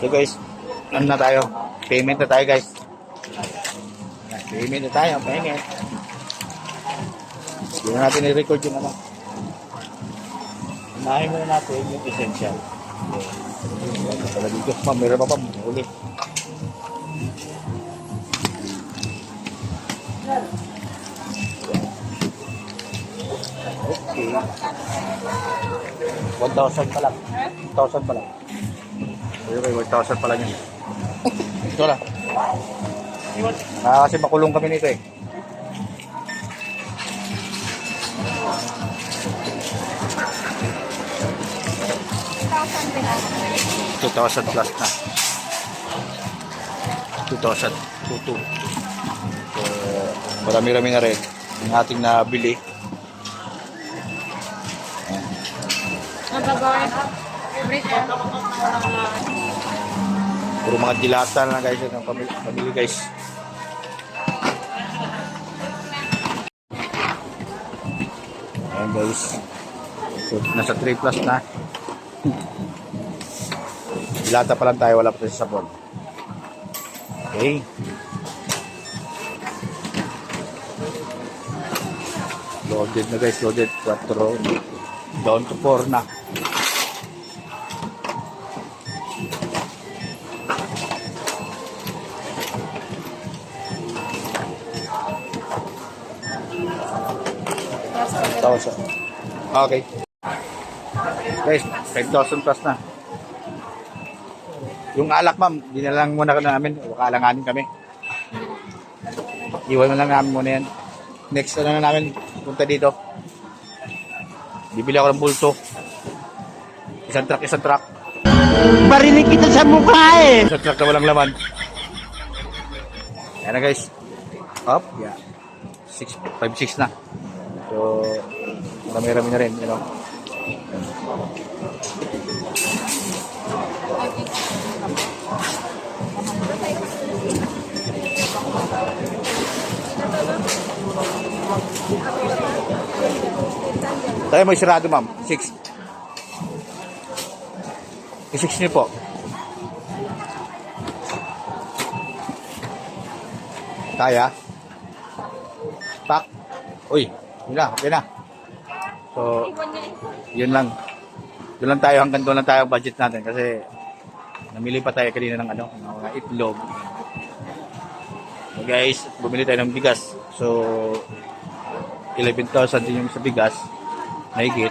So guys, ano na tayo? Payment na tayo guys. Payment na tayo, payment. Hindi na natin i-record yung ano. Unahin muna natin yung essential. Pala dito, meron pa pa, uli. Okay. 1,000 pa lang. 1,000 pa lang. Okay, 1,000 pa lang yun. Ito lang. Ah, kasi makulong kami nito eh. Two thousand plus na. Two thousand. Two two. So, marami-rami na rin yung ating nabili. Puro mga dilata na guys ng pamilya, guys. Ayan guys. Nasa 3 plus na. Dilata pa lang tayo, wala pa sa sabon. Okay. Loaded na guys, loaded. 4. Down to 4 na. Thousand. Okay. Guys, 5,000 plus na. Yung alak, ma'am, di na lang muna ka namin. Wakalanganin kami. Iwan na lang namin muna yan. Next ano na namin, punta dito. Bibili ako ng bulto. Isang truck, isang truck. Barinig kita sa mukha eh. Isang truck na walang laman. Ayan na guys. Up, yeah. 6, 5, 6 na. So, marami-rami na rin, you know. Tayo mo sirado, ma'am. 6. I-6 niyo po. Kaya? Pak? Uy, yun na, okay na. So, yun lang. Doon lang tayo, hanggang doon lang tayo budget natin kasi namili pa tayo kanina ng ano, ng mga itlog. So guys, bumili tayo ng bigas. So, 11,000 din yung sa bigas. Mahigit.